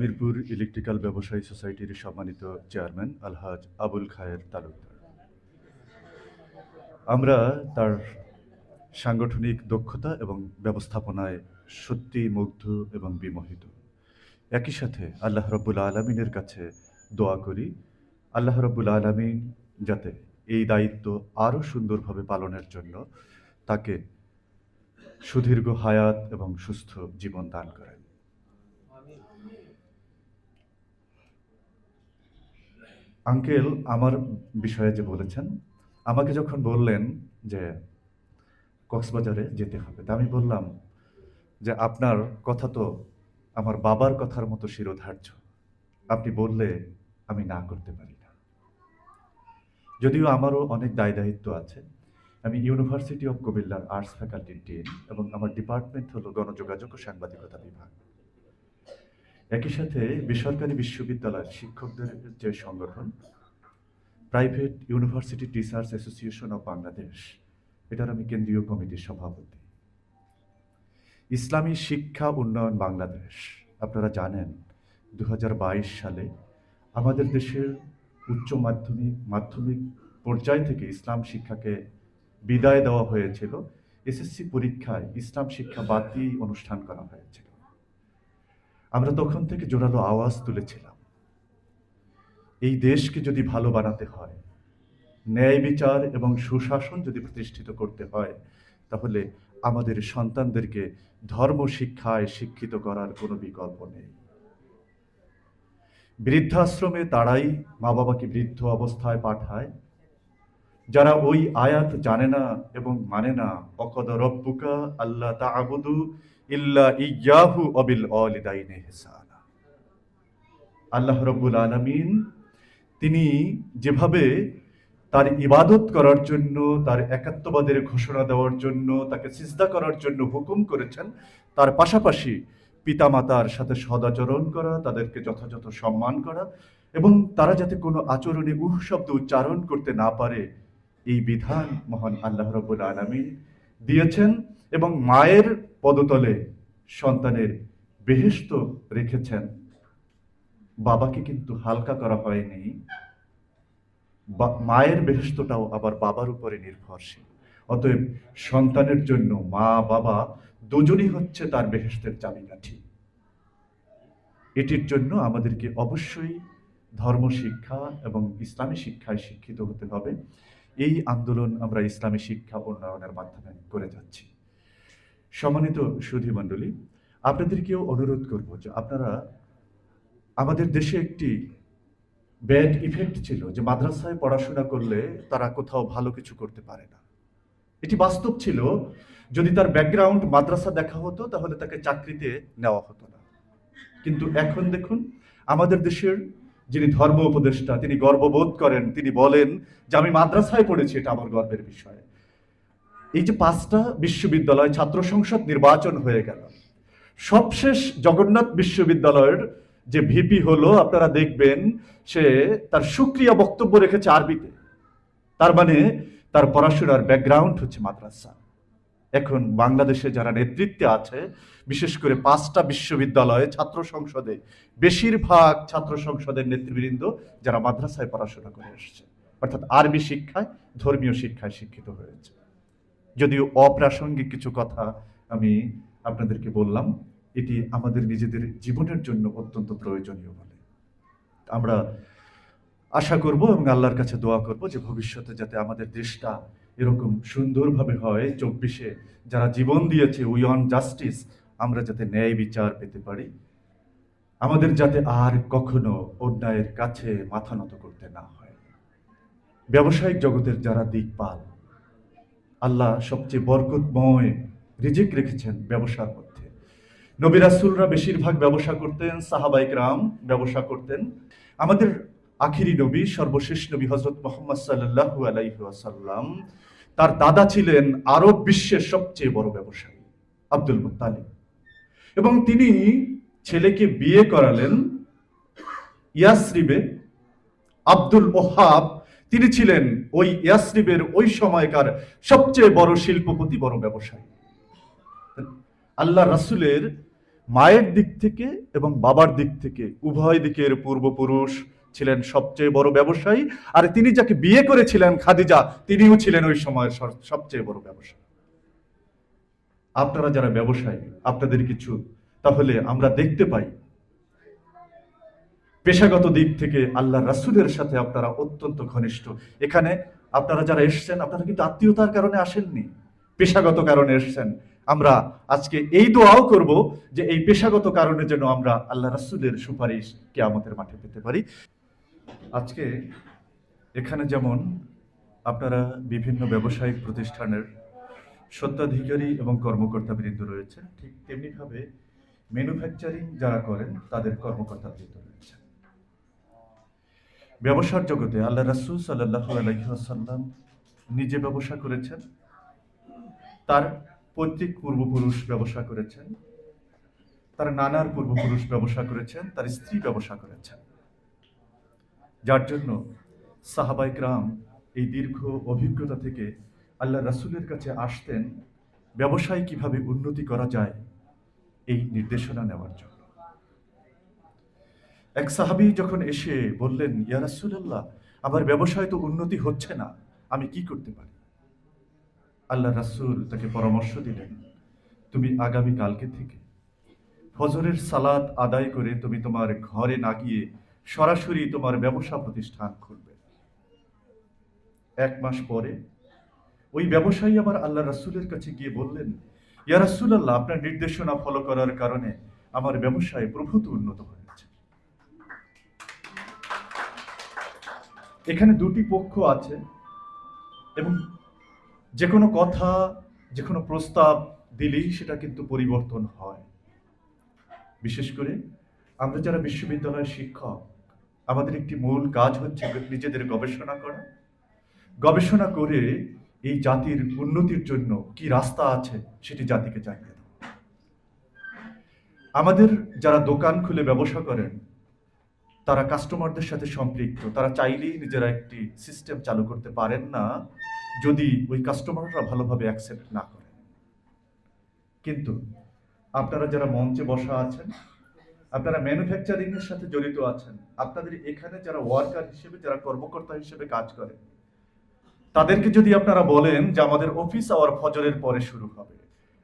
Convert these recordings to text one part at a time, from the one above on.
Mirpur electrical ব্যবসায়ী সোসাইটির সম্মানিত চেয়ারম্যান আলহাজ আবুল খায়ের তালুকদার। আমরা তার সাংগঠনিক দক্ষতা এবং ব্যবস্থাপনায় সত্যি মুগ্ধ এবং বিমোহিত। একই সাথে আল্লাহ রব্বুল আলমিনের কাছে দোয়া করি, আল্লাহ রব্বুল আলমিন যাতে এই দায়িত্ব আরও সুন্দরভাবে পালনের জন্য তাকে সুদীর্ঘ হায়াত এবং সুস্থ জীবন দান করেন। আঙ্কেল আমার বিষয়ে যে বলেছেন, আমাকে যখন বললেন যে কক্সবাজারে যেতে হবে, তা আমি বললাম যে আপনার কথা তো আমার বাবার কথার মতো শিরোধার্য। আপনি বললে আমি না করতে পারি না। যদিও আমারও অনেক দায় দায়িত্ব আছে। আমি ইউনিভার্সিটি অফ কুমিল্লার আর্টস ফ্যাকাল্টির ডিন এবং আমার ডিপার্টমেন্ট হলো গণযোগাযোগ ও সাংবাদিকতা বিভাগ। একই সাথে বেসরকারি বিশ্ববিদ্যালয়ের শিক্ষকদের যে সংগঠন private university teachers association of Bangladesh এটার আমি কেন্দ্রীয় কমিটির সভাপতি। ইসলামী শিক্ষা উন্নয়ন বাংলাদেশ, আপনারা জানেন দু হাজার বাইশ সালে আমাদের দেশের উচ্চ মাধ্যমিক মাধ্যমিক পর্যায় থেকে ইসলাম শিক্ষাকে বিদায় দেওয়া হয়েছিল। এসএসসি পরীক্ষায় ইসলাম শিক্ষা বাদ দিয়েই অনুষ্ঠান করা হয়েছিল। আমরা তখন থেকে জোরালো আওয়াজ তুলেছিলাম। এই দেশকে যদি ভালো বানাতে হয়, ন্যায় বিচার এবং সুশাসন যদি প্রতিষ্ঠিত করতে হয়, তাহলে আমাদের সন্তানদেরকে ধর্ম শিক্ষায় শিক্ষিত করার কোনো বিকল্প নেই। বৃদ্ধাশ্রমে তারাই মা বাবাকে বৃদ্ধ অবস্থায় পাঠায়। যারা ওই আয়াত জানে না এবং মানে না অকদ রব্বুকা আল্লাহ তাআবুদু ইল্লা ইয়াহু আল্লাহ রব্বুল আলমিন তিনি যেভাবে তার ইবাদত করার জন্য, তার একাত্মবাদের ঘোষণা দেওয়ার জন্য, তাকে সিজদা করার জন্য হুকুম করেছেন, তার পাশাপাশি পিতামাতার সাথে সদাচরণ করা, তাদেরকে যথাযথ সম্মান করা এবং তারা যাতে কোনো আচরণে উহ শব্দ উচ্চারণ করতে না পারে, এই বিধান মহান আল্লাহ রব্বুল আলমী দিয়েছেন এবং মায়ের পদতলে সন্তানের বেহেস্ত রেখেছেন। বাবাকে কিন্তু হালকা করা হয়নি। মায়ের বেহেস্তটাও আবার বাবার উপরে নির্ভরশীল। অতএব সন্তানের জন্য মা, বাবা দুজনই হচ্ছে তার বেহেস্তের চাবিকাঠি। এটির জন্য আমাদেরকে অবশ্যই ধর্ম শিক্ষা এবং ইসলামী শিক্ষায় শিক্ষিত হতে হবে। এই আন্দোলন আমরা ইসলামী শিক্ষা উন্নয়নের মাধ্যমে করে যাচ্ছি। সম্মানিত সুধী মণ্ডলী, আপনাদেরকেও অনুরোধ করব যে আপনারা আমাদের দেশে একটি ব্যাড ইফেক্ট ছিল যে মাদ্রাসায় পড়াশোনা করলে তারা কোথাও ভালো কিছু করতে পারে না। এটি বাস্তব ছিল, যদি তার ব্যাকগ্রাউন্ড মাদ্রাসা দেখা হতো, তাহলে তাকে চাকরিতে নেওয়া হতো না। কিন্তু এখন দেখুন, আমাদের দেশের যিনি ধর্ম উপদেষ্টা, তিনি গর্ববোধ করেন, তিনি বলেন যে আমি মাদ্রাসায় পড়েছি, এটা আমার গর্বের বিষয়। এই যে পাঁচটা বিশ্ববিদ্যালয় ছাত্র সংসদ নির্বাচন হয়ে গেল। সবশেষ জগন্নাথ বিশ্ববিদ্যালয়ের যে ভিপি হলো, আপনারা দেখবেন, সে তার সুক্রিয়া বক্তব্য রেখেছে আরবিতে। তার মানে তার পড়াশোনার ব্যাকগ্রাউন্ড হচ্ছে মাদ্রাসা। এখন বাংলাদেশে যারা নেতৃত্বে আছে, বিশেষ করে পাঁচটা বিশ্ববিদ্যালয়ে ছাত্র সংসদে, বেশিরভাগ ছাত্র সংসদের নেতৃবৃন্দ যারা মাদ্রাসায় পড়াশোনা করে এসেছে। অর্থাৎ আরবি শিক্ষায়, ধর্মীয় শিক্ষায় শিক্ষিত হয়েছে। যদিও অপ্রাসঙ্গিক কিছু কথা আমি আপনাদেরকে বললাম, এটি আমাদের নিজেদের জীবনের জন্য অত্যন্ত প্রয়োজনীয় বলে। আমরা আশা করব এবং আল্লাহর কাছে দোয়া করব যে ভবিষ্যতে যাতে আমাদের দেশটা এরকম সুন্দরভাবে হয়, চব্বিশে যারা জীবন দিয়েছে উই অন জাস্টিস আমরা যাতে ন্যায় বিচার পেতে পারি। আমাদের যাতে আর কখনো অন্যায়ের কাছে মাথা নত করতে না হয়। ব্যবসায়িক জগতের যারা দিকপাল আল্লাহ সবচেয়ে বরকতময় রিজিক রেখেছেন ব্যবসার মধ্যে। নবী রাসূলরা বেশিরভাগ ব্যবসা করতেন সাহাবাইক রাম ব্যবসা করতেন। আমাদের আখিরি নবী, সর্বশেষ নবী হজরত মোহাম্মদ সাল্লাল্লাহু আলাইহি ওয়াসাল্লাম, তার দাদা ছিলেন আরব বিশ্বের সবচেয়ে বড় ব্যবসায়ী, আব্দুল মুত্তালিব। এবং তিনি ছেলেকে বিয়ে করালেন ইয়াসরিবে আব্দুল ওহাব তিনি ছিলেন ওই ইয়াসরিবের ওই সময়কার সবচেয়ে বড় শিল্পপতি, বড় ব্যবসায়ী। আল্লাহ রাসূলের মায়ের দিক থেকে এবং বাবার দিক থেকে উভয় দিকের পূর্বপুরুষ ছিলেন সবচেয়ে বড় ব্যবসায়ী। আর তিনি যাকে বিয়ে করেছিলেন, খাদিজা, তিনিও ছিলেন ওই সময়ের সবচেয়ে বড় ব্যবসায়ী। আপনারা যারা ব্যবসায়ী, আপনাদের কিছু, তাহলে আমরা দেখতে পাই পেশাগত দিক থেকে আল্লাহ রাসুলের সাথে আপনারা অত্যন্ত ঘনিষ্ঠ। এখানে আপনারা যারা এসেছেন, আপনারা কিন্তু আত্মীয়তার কারণে আসেননি। পেশাগত কারণে এসেছেন। আমরা আজকে এই দোয়াও করব যে এই পেশাগত কারণে যেন আমরা আল্লাহ রাসুলের সুপারিশ কেয়ামতের মাঠে পেতে পারি। আজকে এখানে যেমন আপনারা বিভিন্ন ব্যবসায়িক প্রতিষ্ঠানের সত্ত্বাধিকারী এবং কর্মকর্তা বৃন্দ রয়েছে, ঠিক তেমনিভাবে ম্যানুফ্যাকচারিং যারা করেন, তাদের কর্মকর্তা বৃন্দ রয়েছে। ব্যবসার জগতে আল্লাহ রাসূল ওয়াসাল্লাম নিজে ব্যবসা করেছেন। তার পৈতৃক পূর্বপুরুষ ব্যবসা করেছেন। তার নানার পূর্বপুরুষ ব্যবসা করেছেন, তার স্ত্রী ব্যবসা করেছেন। যার জন্য সাহাবাই গ্রাম এই দীর্ঘ অভিজ্ঞতা থেকে আল্লাহ রাসূলের কাছে আসতেন, ব্যবসায় কীভাবে উন্নতি করা যায়, এই নির্দেশনা নেওয়ার জন্য। এক সাহাবি যখন এসে বললেন, ইয়া রাসূলুল্লাহ, আমার ব্যবসায় তো উন্নতি হচ্ছে না, আমি কি করতে পারি? আল্লাহ রাসূল তাকে পরামর্শ দিলেন, তুমি আগামী কালকে থেকে ফজরের সালাত আদায় করে তুমি তোমার ঘরে না গিয়ে সরাসরি তোমার ব্যবসা প্রতিষ্ঠান খুলবে। এক মাস পরে ওই ব্যবসায়ী আবার আল্লাহ রাসূলের কাছে গিয়ে বললেন, ইয়া রাসূলুল্লাহ, আপনার নির্দেশনা ফলো করার কারণে আমার ব্যবসায় প্রভূত উন্নত হয়েছে এখানে দুটি পক্ষ আছে এবং যে কোনো কথা, যে কোনো প্রস্তাব দিলেই সেটা কিন্তু পরিবর্তন হয়। বিশেষ করে আমরা যারা বিশ্ববিদ্যালয়ের শিক্ষক, আমাদের একটি মূল কাজ হচ্ছে নিজেদের গবেষণা করা। গবেষণা করে এই জাতির উন্নতির জন্য কি রাস্তা আছে সেটি জাতিকে জানিয়ে দেওয়া আমাদের যারা দোকান খুলে ব্যবসা করেন তারা কাস্টমারদের সাথে সম্পৃক্ত। তারা চাইলেই নিজেরা একটি সিস্টেম চালু করতে পারেন না, যদি ওই কাস্টমাররা ভালোভাবে অ্যাকসেপ্ট না করে। কিন্তু আপনারা যারা মঞ্চে বসা আছেন, আপনারা ম্যানুফ্যাকচারিং এর সাথে জড়িত আছেন, আপনাদের এখানে যারা ওয়ার্কার হিসেবে, যারা কর্মকর্তা হিসেবে কাজ করে, তাদেরকে যদি আপনারা বলেন যে আমাদের অফিস আওয়ার ফজরের পরে শুরু হবে,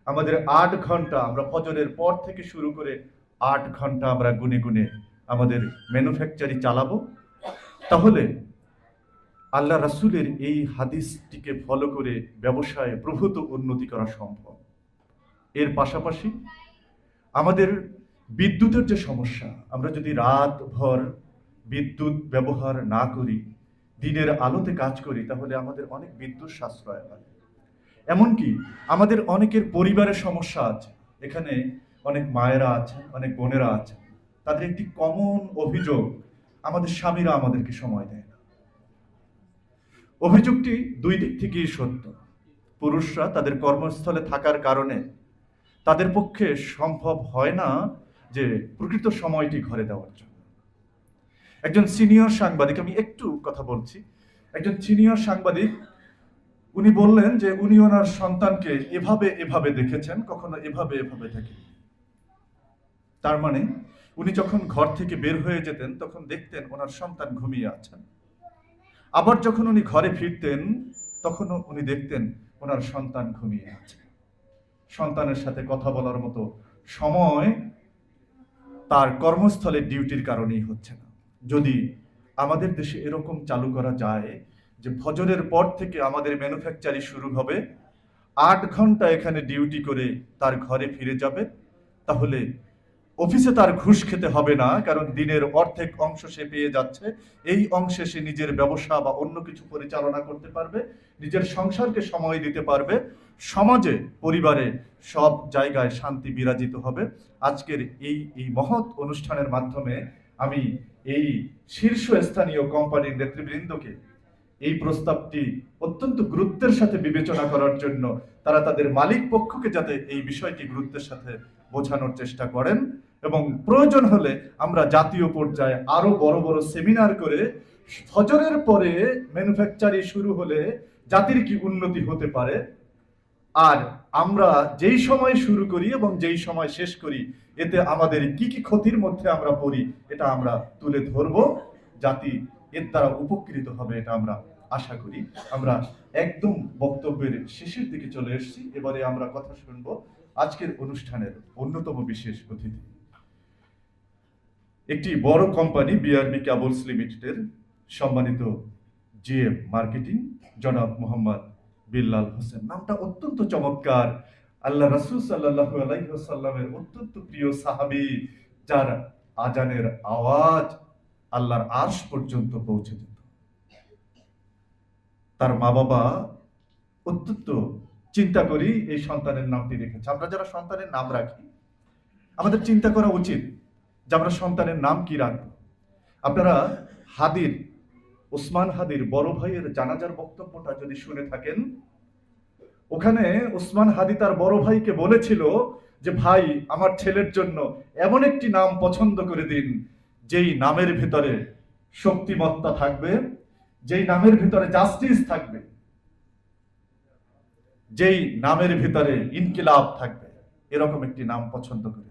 আমাদের আট ঘণ্টা আমরা ফজরের পর থেকে শুরু করে আট ঘণ্টা আমরা গুনে গুনে আমাদের ম্যানুফ্যাকচারি চালাবো, তাহলে আল্লাহ রাসূলের এই হাদিসটিকে ফলো করে ব্যবসায় প্রভূত উন্নতি করা সম্ভব। এর পাশাপাশি আমাদের বিদ্যুতের যে সমস্যা, আমরা যদি রাত ভর বিদ্যুৎ ব্যবহার না করি, দিনের আলোতে কাজ করি, তাহলে আমাদের অনেক বিদ্যুৎ সাশ্রয় হয়। এমনকি আমাদের অনেকের পরিবারের সমস্যা আছে, এখানে অনেক মায়েরা আছেন, অনেক বোনেরা আছেন। তাদের একটি কমন অভিযোগ আমাদের স্বামীরা আমাদেরকে সময় দেয় না। অভিযোগটি দুই দিক থেকেই সত্য। পুরুষরা তাদের কর্মস্থলে থাকার কারণে তাদের পক্ষে সম্ভব হয় না যে প্রকৃত সময়টি ঘরে দেওয়ার জন্য। একজন সিনিয়র সাংবাদিক, আমি একটু কথা বলছি। একজন সিনিয়র সাংবাদিক, উনি বললেন যে উনি ওনার সন্তানকে এভাবে এভাবে দেখেছেন, কখনো এভাবে এভাবে দেখেন তার মানে উনি যখন ঘর থেকে বের হয়ে যেতেন, তখন দেখতেন ওনার সন্তান ঘুমিয়ে আছেন। আবার যখন উনি ঘরে ফিরতেন, তখনও উনি দেখতেন ওনার সন্তান ঘুমিয়ে আছে। সন্তানের সাথে কথা বলার মতো সময় তার কর্মস্থলে ডিউটির কারণেই হচ্ছে না। যদি আমাদের দেশে এরকম চালু করা যায় যে ফজরের পর থেকে আমাদের ম্যানুফ্যাকচারি শুরু হবে, আট ঘণ্টা এখানে ডিউটি করে তার ঘরে ফিরে যাবে, তাহলে অফিসে তার ঘুষ খেতে হবে না, কারণ দিনের অর্ধেক অংশ সে পেয়ে যাচ্ছে। এই অংশে সে নিজের ব্যবসা বা অন্য কিছু পরিচালনা করতে পারবে, নিজের সংসারকে সময় দিতে পারবে। সমাজে, পরিবারে সব জায়গায় শান্তি বিরাজিত হবে। আজকের এই এই মহৎ অনুষ্ঠানের মাধ্যমে আমি এই শীর্ষস্থানীয় কোম্পানির নেতৃবৃন্দকে এই প্রস্তাবটি অত্যন্ত গুরুত্বের সাথে বিবেচনা করার জন্য তারা তাদের মালিক পক্ষকে যাতে এই বিষয়টি গুরুত্বের সাথে বোঝানোর চেষ্টা করেন। এবং প্রয়োজন হলে আমরা জাতীয় পর্যায়ে আরও বড় বড় সেমিনার করে ফজরের পরে ম্যানুফ্যাকচারি শুরু হলে জাতির কি উন্নতি হতে পারে? আর আমরা যেই সময় শুরু করি এবং যেই সময় শেষ করি, এতে আমাদের কি কি ক্ষতির মধ্যে আমরা পড়ি, এটা আমরা তুলে ধরব। জাতি এর দ্বারা উপকৃত হবে, এটা আমরা আশা করি। আমরা একদম বক্তব্যের শেষের দিকে চলে এসেছি। এবারে আমরা কথা শুনব আজকের অনুষ্ঠানের অন্যতম বিশেষ অতিথি। একটি বড় কোম্পানি বিআরবি কেবলস লিমিটেডের সম্মানিত জিএম মার্কেটিং জনাব মোহাম্মদ বিল্লাল হোসেন। নামটা অত্যন্ত চমৎকার। আল্লাহ রাসূল সাল্লাল্লাহু আলাইহি ওয়াসাল্লামের অত্যন্ত প্রিয় সাহাবী, যার আজানের আওয়াজ আল্লাহর আরশ পর্যন্ত পৌঁছে যেত তার মা বাবা অত্যন্ত চিন্তা করি এই সন্তানের নামটি রেখেছে। আমরা যারা সন্তানের নাম রাখি, আমাদের চিন্তা করা উচিত যে আমরা সন্তানের নাম কি রাখব আপনারা হাদির, ওসমান হাদির বড় ভাইয়ের জানাজার বক্তব্যটা যদি শুনে থাকেন, ওখানে ওসমান হাদি তার বড় ভাইকে বলেছিল যে, ভাই, আমার ছেলের জন্য এমন একটি নাম পছন্দ করে দিন, যেই নামের ভিতরে শক্তিমত্তা থাকবে, যেই নামের ভিতরে জাস্টিস থাকবে, যেই নামের ভিতরে ইনকিলাব থাকবে। এরকম একটি নাম পছন্দ করে।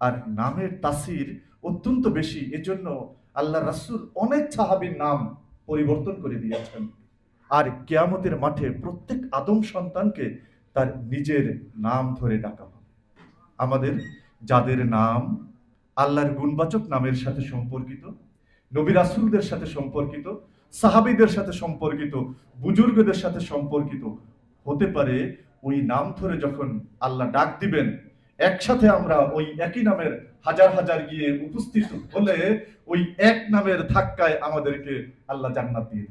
আর নামের তাসির অত্যন্ত বেশি। এজন্য আল্লাহ রাসুল অনেক সাহাবীর নাম পরিবর্তন করে দিয়েছেন। আর কেয়ামতের মাঠে প্রত্যেক আদম সন্তানকে তার নিজের নাম ধরে ডাকা হবে। আমাদের যাদের নাম আল্লাহর গুণবাচক নামের সাথে সম্পর্কিত, নবী রাসুলদের সাথে সম্পর্কিত, সাহাবিদের সাথে সম্পর্কিত, বুজুর্গদের সাথে সম্পর্কিত, হতে পারে ওই নাম ধরে যখন আল্লাহ ডাক দিবেন একসাথে আমরা ওই একই নামের হাজার হাজার গিয়ে উপস্থিত হলে ওই এক নামের ধাক্কায় আমাদেরকে আল্লাহ জান্নাত দিয়ে